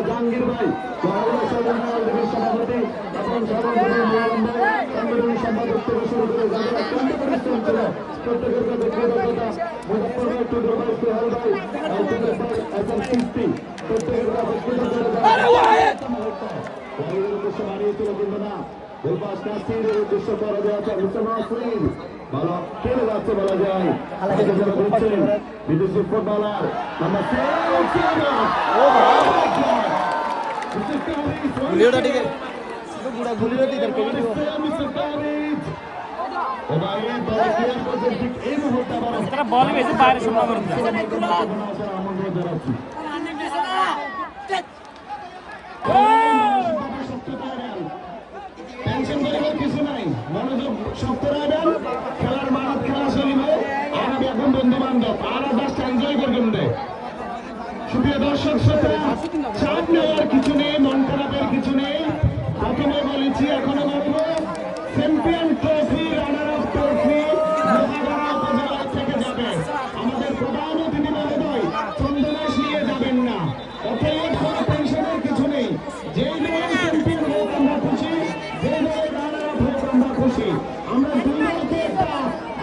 জাহাঙ্গীর ভাই সভাপতি এবং সংগঠনের সম্পাদক থেকে শুরু করে পরিশ্রম ছিল প্রত্যেকের কাছে কৃতজ্ঞতা মুজফর ভাই টুডুর ভাই সোহেল ভাই এসএম সিস্তি প্রত্যেকের কাছে কৃতজ্ঞতা উদ্দেশ্য বাড়িয়েছিল কিন্তু না দুর্বাস কাশ্মীরের উদ্দেশ্য করা মিস্টার নাসরিন ভালো খেলে যাচ্ছে বলা যায়? আগে যারা বলছেন বিদেশি ফুটবলার নাম্বার ভিডিওটা ঠিক আছে গুলিও ঠিক আছে তারা বল বেশি বাইরে শোনা করতে টেনশন করিবার কিছু নাই। শক্ত রাখবেন খেলার মানত খেলা চলবে। আর এখন বন্ধু বান্ধব আর জাস্ট এনজয় করবেন রে সুপ্রিয় দর্শক, শ্রোতা চাপ নেওয়ার কিছু নেই, মন খারাপের কিছু নেই। প্রথমে বলেছি, এখনও বলব champion trophy runner up trophy Mahagara উপজেলা থেকে যাবে। 我们不用介绍